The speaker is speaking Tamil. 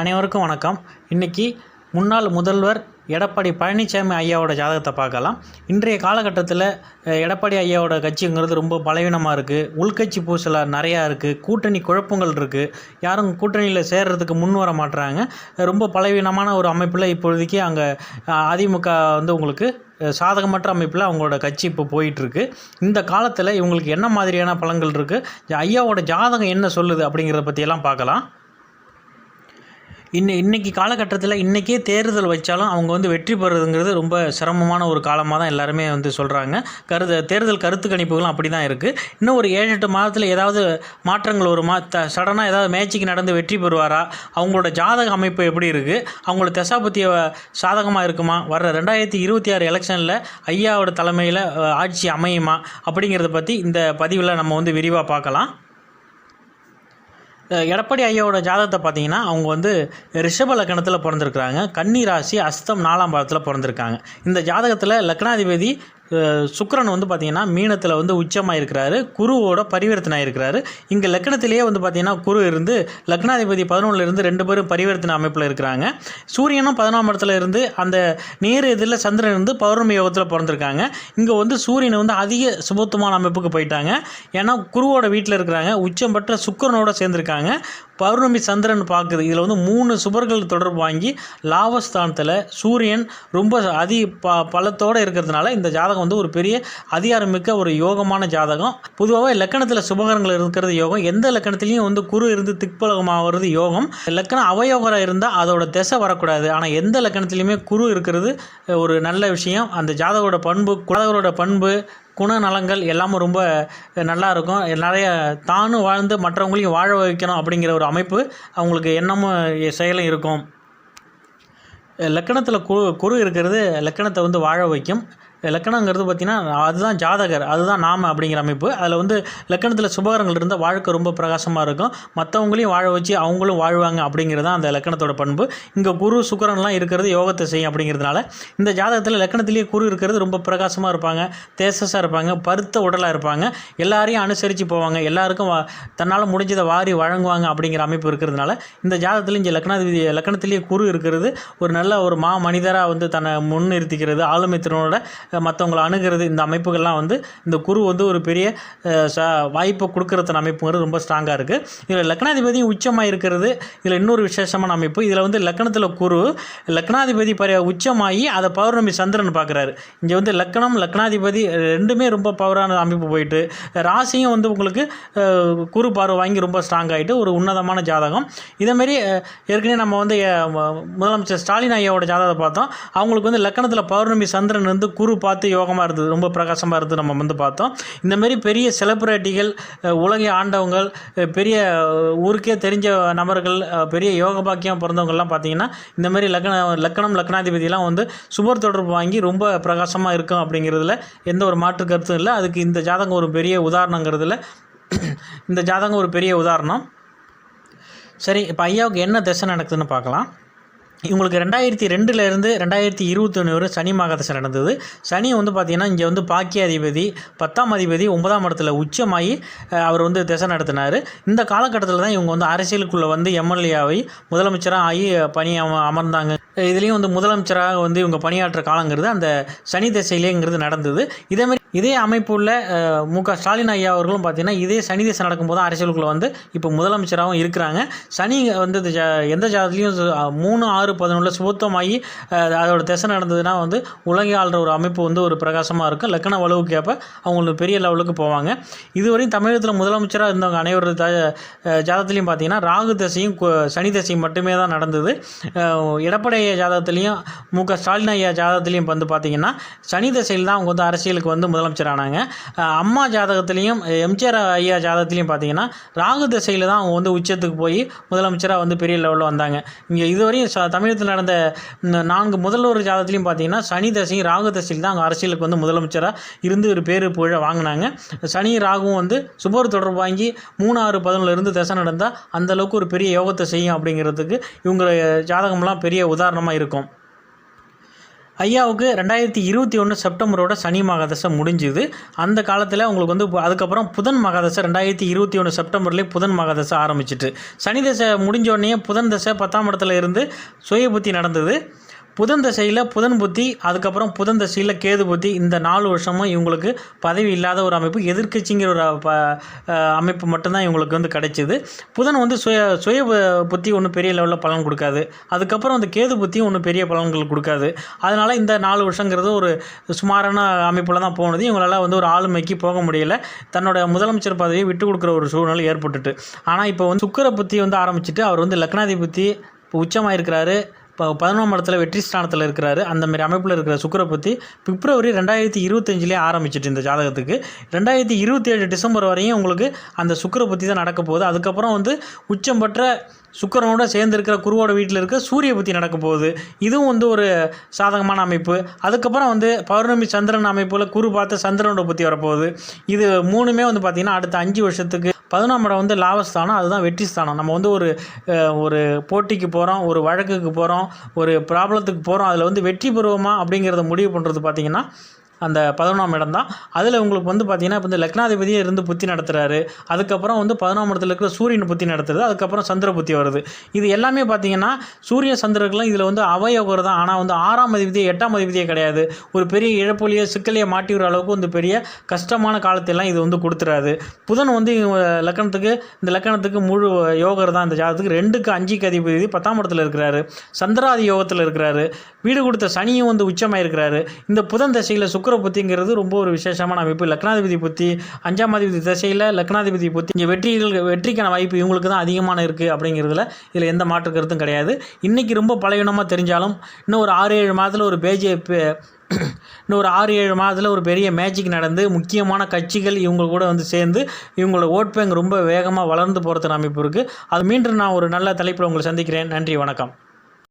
அனைவருக்கும் வணக்கம். இன்றைக்கி முன்னாள் முதல்வர் எடப்பாடி பழனிசாமி ஐயாவோட ஜாதகத்தை பார்க்கலாம். இன்றைய காலகட்டத்தில் எடப்பாடி ஐயாவோட கட்சிங்கிறது ரொம்ப பலவீனமாக இருக்குது உள்கட்சி பூசல் நிறையா இருக்குது கூட்டணி குழப்பங்கள் இருக்குது யாரும் கூட்டணியில் சேர்றதுக்கு முன் வர மாட்டுறாங்க ரொம்ப பலவீனமான ஒரு அமைப்பில் இப்பொழுதைக்கு அங்கே அதிமுக வந்து உங்களுக்கு சாதகமற்ற அமைப்பில் அவங்களோட கட்சி இப்போ போயிட்டுருக்கு இந்த காலத்தில் இவங்களுக்கு என்ன மாதிரியான பலன்கள் இருக்குது ஐயாவோட ஜாதகம் என்ன சொல்லுது அப்படிங்கிறத பற்றியெல்லாம் பார்க்கலாம். இன்ன இன்றைக்கி காலகட்டத்தில் இன்றைக்கே தேர்தல் வச்சாலும் அவங்க வந்து வெற்றி பெறுறதுங்கிறது ரொம்ப சிரமமான ஒரு காலமாக தான் எல்லாருமே வந்து சொல்கிறாங்க கருது தேர்தல் கருத்து கணிப்புகளும் அப்படி தான் இருக்குது இன்னும் ஒரு ஏழு எட்டு மாதத்தில் ஏதாவது மாற்றங்கள் வருமா? த சடனாக ஏதாவது மேட்சிக்கு நடந்து வெற்றி பெறுவாரா? அவங்களோட ஜாதக அமைப்பு எப்படி இருக்குது அவங்களோட தசாபத்திய சாதகமாக இருக்குமா? வர ரெண்டாயிரத்தி இருபத்தி ஆறு எலெக்ஷனில் ஐயாவோட தலைமையில் ஆட்சி அமையுமா? அப்படிங்கிறத பற்றி இந்த பதிவில் நம்ம வந்து விரிவாக பார்க்கலாம். எடப்பாடி ஐயாவோட ஜாதகத்தை பார்த்தீங்கன்னா அவங்க வந்து ரிஷப லக்கணத்தில் பிறந்திருக்கிறாங்க. கன்னி ராசி அஸ்தம் நாலாம் பாதத்தில் பிறந்திருக்காங்க. இந்த ஜாதகத்தில் லக்னாதிபதி சுக்கரன் வந்து பார்த்திங்கன்னா மீனத்தில் வந்து உச்சமாக இருக்கிறாரு குருவோட பரிவர்த்தனை இருக்கிறாரு இங்கே லக்னத்திலேயே வந்து பார்த்திங்கன்னா குரு இருந்து லக்னாதிபதி பதினொன்றுல இருந்து ரெண்டு பேரும் பரிவர்த்தனை அமைப்பில் இருக்கிறாங்க. சூரியனும் பதினொன்றாம் இடத்துல இருந்து அந்த நேர் எதிரில் சந்திரன் இருந்து பௌர்ணமி யோகத்தில் பிறந்திருக்காங்க. இங்கே வந்து சூரியன் வந்து அதிக சுபத்துவமான அமைப்புக்கு போயிட்டாங்க. ஏன்னா குருவோட வீட்டில் இருக்கிறாங்க. உச்சம் பெற்ற சுக்கிரனோட சேர்ந்துருக்காங்க. பௌர்ணமி சந்திரன் பார்க்குது இதில் வந்து மூணு சுபர்கள் தொடர்பு வாங்கி லாபஸ்தானத்தில் சூரியன் ரொம்ப அதி ப பலத்தோடு இருக்கிறதுனால இந்த ஜாதகம் வந்து ஒரு பெரிய அதிகாரமிக்க ஒரு யோகமான ஜாதகம். பொதுவாகவே லக்கணத்தில் சுபகரங்கள் இருக்கிறது யோகம். எந்த லக்கணத்திலையும் வந்து குரு இருந்து திக்பலகமாகிறது யோகம். லக்கணம் அவயோகரம் இருந்தால் அதோட திசை வரக்கூடாது. ஆனால் எந்த லக்கணத்துலையுமே குரு இருக்கிறது ஒரு நல்ல விஷயம். அந்த ஜாதகரோட பண்பு குலதவரோட பண்பு குணநலங்கள் எல்லாமும் ரொம்ப நல்லா இருக்கும். நிறைய தானும் வாழ்ந்து மற்றவங்களையும் வாழ வைக்கணும் அப்படிங்கிற ஒரு அமைப்பு அவங்களுக்கு எண்ணமும் செயலும் இருக்கும். லக்கணத்தில் குரு குரு இருக்கிறது லக்கணத்தை வந்து வாழ வைக்கும். லக்கணங்கிறது பார்த்திங்கன்னா அதுதான் ஜாதகர் அதுதான் நாம அப்படிங்கிற அமைப்பு. அதில் வந்து லக்கணத்தில் சுபகரங்கள் இருந்தால் வாழ்க்கை ரொம்ப பிரகாசமாக இருக்கும். மற்றவங்களையும் வாழ வச்சு அவங்களும் வாழ்வாங்க அப்படிங்கிறது தான் அந்த லக்கணத்தோட பண்பு. இங்கே குரு சுக்கரன்லாம் இருக்கிறது யோகத்தை செய்யும் அப்படிங்கிறதுனால இந்த ஜாதகத்தில் லக்கணத்திலேயே குரு இருக்கிறது ரொம்ப பிரகாசமாக இருப்பாங்க தேசஸாக இருப்பாங்க பருத்த உடலாக இருப்பாங்க. எல்லாரையும் அனுசரித்து போவாங்க. எல்லாருக்கும் வா- தன்னால் முடிஞ்சதை வாரி வழங்குவாங்க அப்படிங்கிற அமைப்பு இருக்கிறதுனால இந்த ஜாதகத்தில் இங்கே லக்னாதிபதி லக்கணத்திலேயே குரு இருக்கிறது ஒரு நல்ல ஒரு மா மனிதராக வந்து தன்னை முன்னிறுத்திக்கிறது ஆளுமை திறனோட மற்றவங்களை அணுகிறது இந்த அமைப்புகள்லாம் வந்து இந்த குரு வந்து ஒரு பெரிய ச வாய்ப்பை கொடுக்கறதுன அமைப்புங்கிறது ரொம்ப ஸ்ட்ராங்காக இருக்குது இதில் லக்னாதிபதி உச்சமாக இருக்கிறது. இதில் இன்னொரு விசேஷமான அமைப்பு. இதில் வந்து லக்னத்தில் குரு லக்னாதிபதி பரி உச்சமாகி அதை பௌர்ணமி சந்திரன் பார்க்குறாரு. இங்கே வந்து லக்கணம் லக்னாதிபதி ரெண்டுமே ரொம்ப பவரான அமைப்பு போயிட்டு ராசியும் வந்து உங்களுக்கு குரு பார்வை வாங்கி ரொம்ப ஸ்ட்ராங் ஆகிட்டு ஒரு உன்னதமான ஜாதகம். இதேமாரி ஏற்கனவே நம்ம வந்து முதலமைச்சர் ஸ்டாலின் ஐயாவோட ஜாதகத்தை பார்த்தோம். அவங்களுக்கு வந்து லக்கணத்தில் பௌர்ணமி சந்திரன் வந்து குரு பார்த்து யோகமாக இருந்தது ரொம்ப பிரகாசமாக இருந்தது நம்ம வந்து பார்த்தோம். இந்தமாரி பெரிய செலிப்ரிட்டிகள் உலகை ஆண்டவங்கள் பெரிய ஊருக்கே தெரிஞ்ச நபர்கள் பெரிய யோக பாக்கியம் பிறந்தவங்கள்லாம் பார்த்தீங்கன்னா இந்தமாரி லக்ன லக்கணம் லக்னாதிபதியெலாம் வந்து சுபர் தொடர்பு வாங்கி ரொம்ப பிரகாசமாக இருக்கும் அப்படிங்கிறதுல எந்த ஒரு மாற்று கருத்தும் இல்லை. அதுக்கு இந்த ஜாதகம் ஒரு பெரிய உதாரணங்கிறதுல இந்த ஜாதகம் ஒரு பெரிய உதாரணம். சரி இப்போ ஐயாவுக்கு என்ன திசை நடக்குதுன்னு பார்க்கலாம். இவங்களுக்கு ரெண்டாயிரத்தி ரெண்டுலேருந்து ரெண்டாயிரத்தி இருபத்தொன்று வரை சனி மகதசை நடந்தது. சனி வந்து பார்த்திங்கன்னா இங்கே வந்து பாக்கிய அதிபதி பத்தாம் அதிபதி ஒன்பதாம் இடத்துல உச்சமாகி அவர் வந்து திசை நடத்தினார். இந்த காலகட்டத்தில் தான் இவங்க வந்து அரசியலுக்குள்ளே வந்து எம்எல்ஏ ஆகி முதலமைச்சராக ஆகி பணி அம அமர்ந்தாங்க. இதுலேயும் வந்து முதலமைச்சராக வந்து இவங்க பணியாற்ற காலங்கிறது அந்த சனி திசையிலேங்கிறது நடந்தது. இதேமாதிரி இதே அமைப்புள்ள உள்ள மு க ஸ்டாலின் ஐயா அவர்களும் பார்த்தீங்கன்னா இதே சனி திசை நடக்கும்போது தான் அரசியலுக்குள்ளே வந்து இப்போ முதலமைச்சராகவும் இருக்கிறாங்க. சனி வந்து இந்த ஜா- எந்த ஜாதத்துலேயும் மூணு ஆறு பதினொன்றில் சுத்தமாகி அதோட திசை நடந்ததுன்னா வந்து உலகை ஆள்ற ஒரு அமைப்பு வந்து ஒரு பிரகாசமாக இருக்கும். லக்கண வலுவுக்கு ஏற்ப அவங்களுக்கு பெரிய லெவலுக்கு போவாங்க. இதுவரையும் தமிழகத்தில் முதலமைச்சராக இருந்தவங்க அனைவரது ஜாதத்துலேயும் பார்த்தீங்கன்னா ராகு தசையும் சனி தசையும் மட்டுமே தான் நடந்தது. எடப்பாடி ஐயா ஜாதகத்துலேயும் மு க ஸ்டாலின் ஐயா ஜாதகத்துலேயும் வந்து பார்த்தீங்கன்னா சனி தசையில் தான் அவங்க வந்து அரசியலுக்கு வந்து முதலமைச்சர் ஆனாங்க. அம்மா ஜாதகத்துலேயும் எம்ஜிஆர் ஐயா ஜாதகத்துலேயும் பார்த்தீங்கன்னா ராகு தசையில் தான் அவங்க வந்து உச்சத்துக்கு போய் முதலமைச்சராக வந்து பெரிய லெவலில் வந்தாங்க. இங்கே இதுவரையும் ச தமிழகத்தில் நடந்த நான்கு முதல்வர் ஜாதகத்துலையும் பார்த்தீங்கன்னா சனி தசையும் ராகு தசையில் தான் அவங்க அரசியலுக்கு வந்து முதலமைச்சராக இருந்து ஒரு பேர் புகழ வாங்கினாங்க. சனி ராகுவும் வந்து சுபர் தொடர்பு வாங்கி மூணு ஆறு பதினொன்றுல இருந்து தசை நடந்தால் அந்த அளவுக்கு ஒரு பெரிய யோகத்தை செய்யும் அப்படிங்கிறதுக்கு இவங்க ஜாதகம்லாம் பெரிய உதாரணம். உதாரணமாக இருக்கும். ஐயாவுக்கு ரெண்டாயிரத்தி இருபத்தி ஒன்று செப்டம்பரோட சனி மகாதசை முடிஞ்சுது. அந்த காலத்தில் உங்களுக்கு வந்து அதுக்கப்புறம் புதன் மகாதசை ரெண்டாயிரத்தி இருபத்தி ஒன்று செப்டம்பர்லேயே புதன் மகாதசை ஆரம்பிச்சிட்டு. சனி தசை முடிஞ்ச உடனே புதன் தசை பத்தாம் இடத்துல இருந்து சுயபுத்தி நடந்தது. புதன் தசையில் புதன் புத்தி அதுக்கப்புறம் புதன் தசையில் கேது புத்தி இந்த நாலு வருஷமும் இவங்களுக்கு பதவி இல்லாத ஒரு அமைப்பு எதிர்க்கட்சிங்கிற ஒரு ப அமைப்பு மட்டும்தான் இவங்களுக்கு வந்து கிடைச்சிது. புதன் வந்து சுய சுய புத்தி ஒன்றும் பெரிய லெவலில் பலன் கொடுக்காது. அதுக்கப்புறம் அந்த கேது புத்தியும் ஒன்றும் பெரிய பலன்கள் கொடுக்காது. அதனால் இந்த நாலு வருஷங்கிறது ஒரு சுமாரான அமைப்பில் தான் போனது. இவங்களால் வந்து ஒரு ஆளுமைக்கு போக முடியல. தன்னோட முதலமைச்சர் பதவியை விட்டு கொடுக்குற ஒரு சூழ்நிலை ஏற்பட்டுட்டு. ஆனால் இப்போ வந்து சுக்கர புத்தி வந்து ஆரம்பிச்சிட்டு அவர் வந்து லக்னாதிபதி இப்போ உச்சமாக இருக்கிறாரு இப்போ பதினொன்றாம் இடத்துல வெற்றி ஸ்தானத்தில் இருக்கிறாரு. அந்த மாதிரி அமைப்பில் இருக்கிற சுக்கரை பற்றி பிப்ரவரி ரெண்டாயிரத்தி இருபத்தஞ்சிலே ஆரம்பிச்சிட்டு இந்த ஜாதகத்துக்கு. ரெண்டாயிரத்தி இருபத்தி ஏழு டிசம்பர் வரையும் உங்களுக்கு அந்த சுக்கரை பற்றி தான் நடக்க போகுது. அதுக்கப்புறம் வந்து உச்சம் பெற்ற சுக்கரனோட சேர்ந்து இருக்கிற குருவோட வீட்டில் இருக்க சூரிய புத்தி நடக்க போகுது. இதுவும் வந்து ஒரு சாதகமான அமைப்பு. அதுக்கப்புறம் வந்து பௌர்ணமி சந்திரன் அமைப்பில் குரு பார்த்து சந்திரனோட புத்தி வரப்போகுது. இது மூணுமே வந்து பார்த்திங்கன்னா அடுத்த அஞ்சு வருஷத்துக்கு பதினொன்றாம் இடம் வந்து லாபஸ்தானம் அதுதான் வெற்றி ஸ்தானம். நம்ம வந்து ஒரு ஒரு போட்டிக்கு போகிறோம் ஒரு வழக்குக்கு போகிறோம் ஒரு ப்ராப்ளத்துக்கு போகிறோம் அதில் வந்து வெற்றி பெறுவோமா அப்படிங்கிறத முடிவு பண்ணுறது பார்த்திங்கன்னா அந்த பதினொன்றாம் இடம் தான். அதில் உங்களுக்கு வந்து பார்த்திங்கன்னா இப்போ இந்த லக்னாதிபதியே இருந்து புத்தி நடத்துகிறாரு அதுக்கப்புறம் வந்து பதினொன்றாம் இடத்துல இருக்கிற சூரியன் புத்தி நடத்துறது. அதுக்கப்புறம் சந்திர புத்தி வருது. இது எல்லாமே பார்த்திங்கன்னா சூரிய சந்திரர்கள்லாம் இதில் வந்து அவயோகர் தான். ஆனால் வந்து ஆறாம் அதிபதியே எட்டாம் அதிபதியே கிடையாது. ஒரு பெரிய இழப்புலையோ சிக்கலையே மாட்டி விடுற அளவுக்கு வந்து பெரிய கஷ்டமான காலத்தையெல்லாம் இது வந்து கொடுத்துறாது புதன் வந்து இவங்க லக்கணத்துக்கு இந்த லக்கணத்துக்கு முழு யோகர் தான். இந்த ஜாதகத்துக்கு ரெண்டுக்கு அஞ்சுக்கு அதிபதி பத்தாம் இடத்துல இருக்கிறாரு. சந்திராதி யோகத்தில் இருக்கிறாரு. வீடு கொடுத்த சனியும் வந்து உச்சமாக இருக்கிறாரு இந்த புதன் தசையில் சுக்கர புத்திங்கிறது ரொம்ப ஒரு விசேஷமான அமைப்பு. லக்னாதிபதி புத்தி அஞ்சாம் அதிபதி திசையில் லக்னாதிபதி புத்தி இங்கே வெற்றிகள் வெற்றிக்கான வாய்ப்பு இவங்களுக்கு தான் அதிகமான இருக்குது அப்படிங்கிறதுல இதில் எந்த மாற்று கருத்தும் கிடையாது. இன்றைக்கி ரொம்ப பலவீனமாக தெரிஞ்சாலும் இன்னும் ஒரு ஆறு ஏழு மாதத்தில் ஒரு பேஜே இன்னும் ஒரு ஆறு ஏழு மாதத்தில் ஒரு பெரிய மேஜிக் நடந்து முக்கியமான கட்சிகள் இவங்க கூட வந்து சேர்ந்து இவங்களோட ஓட் பேங்க் ரொம்ப வேகமாக வளர்ந்து போகிறதுக்கு அமைப்பு இருக்குது அது மீண்டும் நான் ஒரு நல்ல தலைப்பில் உங்களை சந்திக்கிறேன். நன்றி வணக்கம்.